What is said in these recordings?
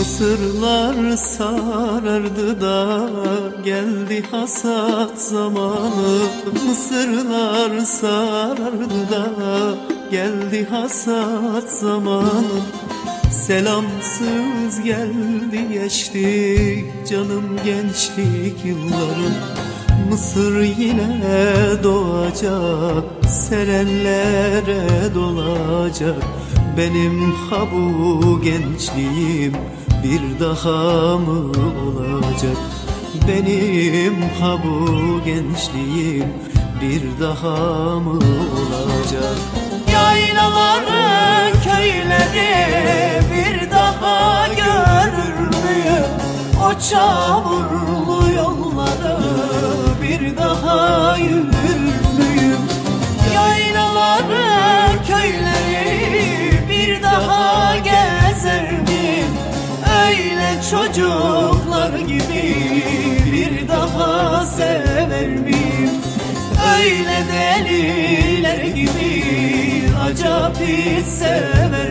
Mısırlar sarardı da geldi hasat zamanı. Mısırlar sarardı da geldi hasat zamanı. Selamsız geldi geçti canım gençlik yıllarım Mısır yine doğacak serenlere dolacak. Benim ha bu gençliğim bir daha mı olacak Benim ha bu gençliğim bir daha mı olacak Yaylaları, köyleri bir daha görür müyüm? O çamurlu yolları bir daha yürür çocuklar gibi bir daha sever miyim? Öyle deliler gibi acaba hiç sever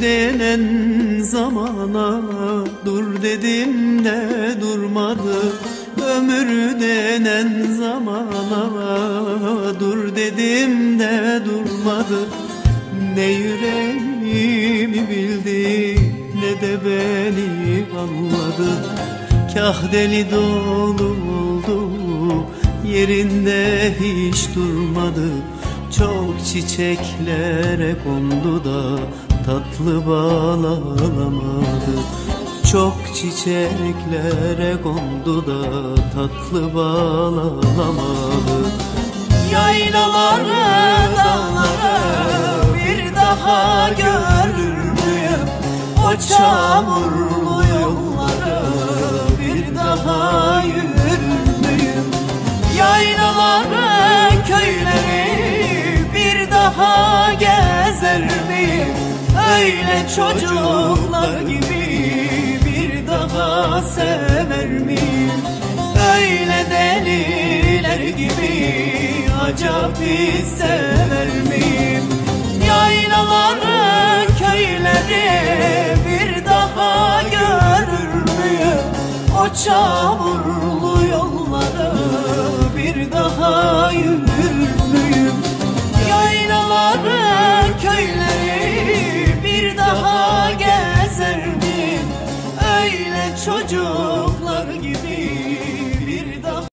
denen zamana dur dedim de durmadı. Ömür denen zamana dur dedim de durmadı. Ne yüreğimi bildi ne de beni anladı. Kah deli dolu oldu yerinde hiç durmadı. Çok çiçeklere kondu da tatlı bal alamadı Çok çiçeklere kondu da tatlı bal alamadı Yaylaları, dağları bir daha görür müyüm? O çamurlu Öyle çocuklar gibi bir daha sever miyim? Öyle deliler gibi acaba hiç sever miyim? Yaylaları, köyleri bir daha görür müyüm? O çamurlu daha